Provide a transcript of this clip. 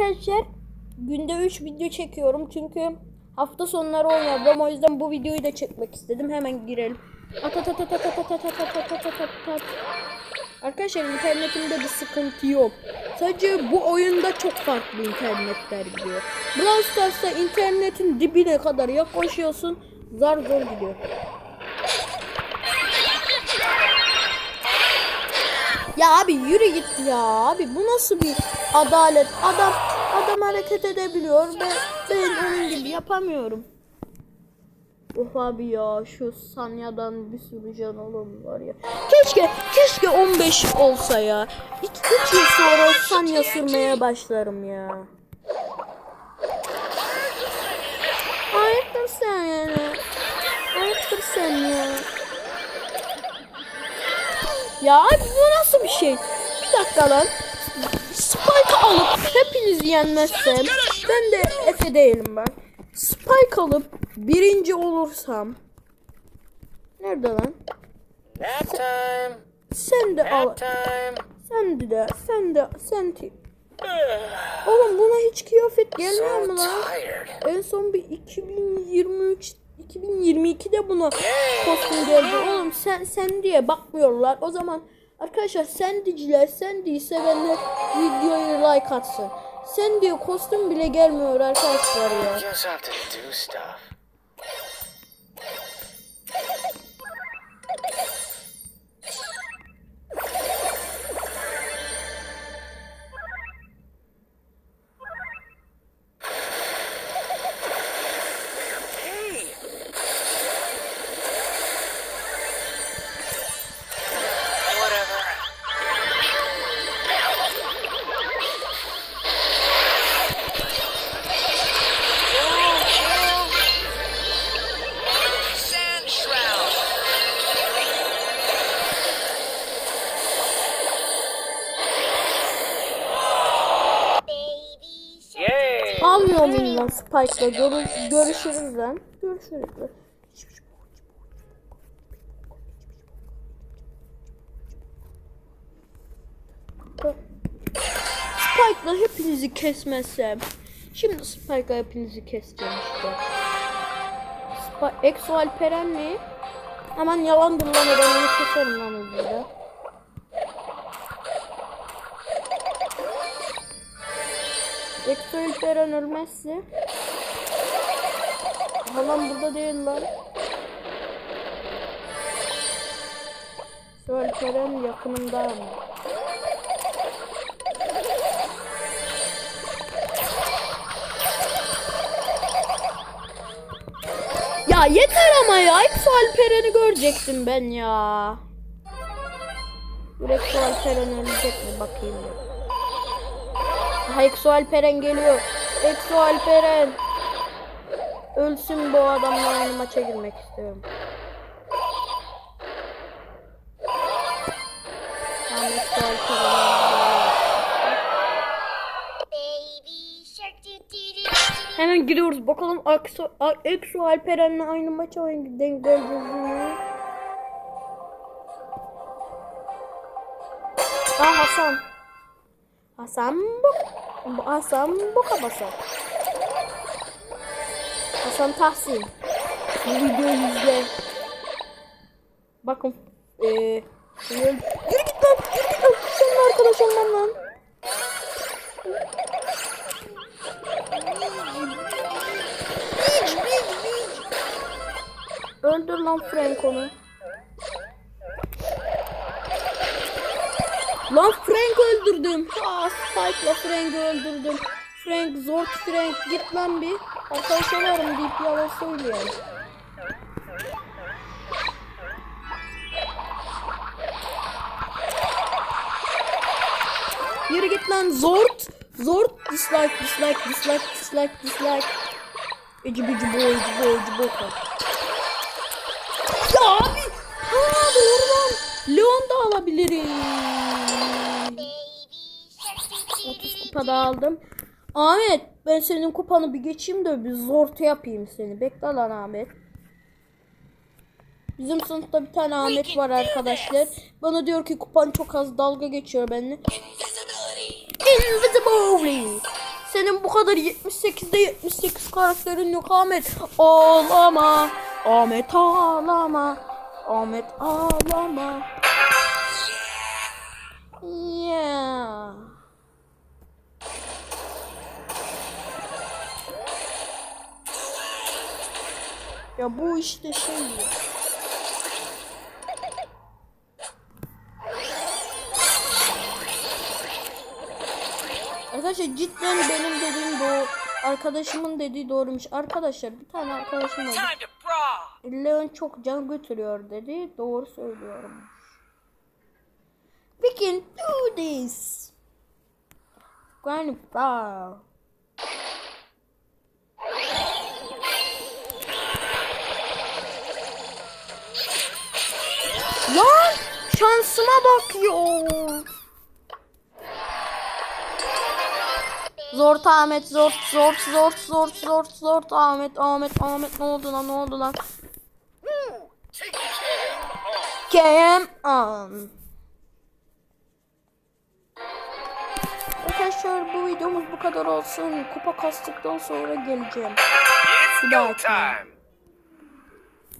arkadaşlar günde 3 video çekiyorum çünkü hafta sonları oynadım o yüzden bu videoyu da çekmek istedim. Hemen girelim. At at at at at at at at at at at. Arkadaşlar internetimde bir sıkıntı yok. Sadece bu oyunda çok farklı internetler gidiyor. Brawl Stars'ta internetin dibine kadar yaklaşıyorsun. Zar zor gidiyor. Ya abi yürü git ya abi bu nasıl bir adalet adam adam hareket edebiliyor ve ben onun gibi yapamıyorum. Of abi ya şu Sanya'dan bir sürü can olan var ya. Keşke keşke 15 olsa ya. 3 yıl sonra Sanya sürmeye başlarım ya. Ayıptır sen yani. Ayıptır sen ya. Ya abi bu nasıl bir şey? Bir dakika lan. Hepinizi yenmezsem ben de Efe değilim ben. Spike alıp birinci olursam Nerede lan? Nap time. Sen de al. Sen de sen de sen de. Oğlum buna hiç kıyafet gelmiyor mu lan? En son bir 2023 2022'de buna kostüm geldi. Oğlum sen sen diye bakmıyorlar. O zaman arkadaşlar sendiciler Sandy'yi sevenler videoya like atsın. Sen diye kostüm bile gelmiyor arkadaşlar ya. Almıyor muyum lan Spike'la? Görü- görüşürüz lan. Görüşürüz lan. Spike'la hepinizi kesmezsem. Şimdi Spike'la hepinizi keseceğim işte. Spike, Exo Alperen mi? Aman yalan lan ben keserim lan hızlıca. Exo Alperen ölmezse. Halam burada değil lan. Exo Alperen yakınımda ama. Ya yeter ama ya. Exo Alperen'i görecektim ben ya. Exo Alperen ölecek mi bakayım bir. Hexo Alperen geliyor. Hexo Alperen. Ölsün bu adamla aynı hani maça girmek istiyorum. Hemen giriyoruz. Bakalım Akso, Akso Alperen'le aynı maça denk göreceğiz mi? Aa Hasan. Hasan bu. Hasan bu kabasa. Hasan Tahsin. Bu videoyu izle. Bakın. Eee. yürü, git lan. Yürü git lan. Senin arkadaş olmam lan. Öldür lan Frank onu. Lan Frank öldürdüm. Ha Spike'la Frank'i öldürdüm. Frank zor Frank git lan bir. Arkadaş olalım deyip yalan söylüyor. Yürü git lan Zort. Zort dislike dislike dislike dislike dislike. Eci bici boy eci boy eci boy. Ya abi. Ha doğru lan. Leon da alabilirim. Doo doo 30 doo. kupa da aldım. Ahmet ben senin kupanı bir geçeyim de bir zorta yapayım seni. Bekle lan Ahmet. Bizim sınıfta bir tane Ahmet var arkadaşlar. Bana diyor ki kupan çok az dalga geçiyor benimle. Invisibility. senin bu kadar 78'de 78 karakterin yok Ahmet. Ağlama. Ahmet ağlama. Ahmet ağlama. Ya bu işte şey ya. Arkadaşlar cidden benim dediğim doğru. Arkadaşımın dediği doğruymuş. Arkadaşlar bir tane arkadaşım var. Leon çok can götürüyor dedi. Doğru söylüyorum. We can do this. Granny Power. Bak ya. Zor Ahmet zor zor zor zor zor zor Ahmet Ahmet Ahmet ne oldu lan ne oldu lan Game on Arkadaşlar bu videomuz bu kadar olsun kupa kastıktan sonra geleceğim Bir dahaki. time.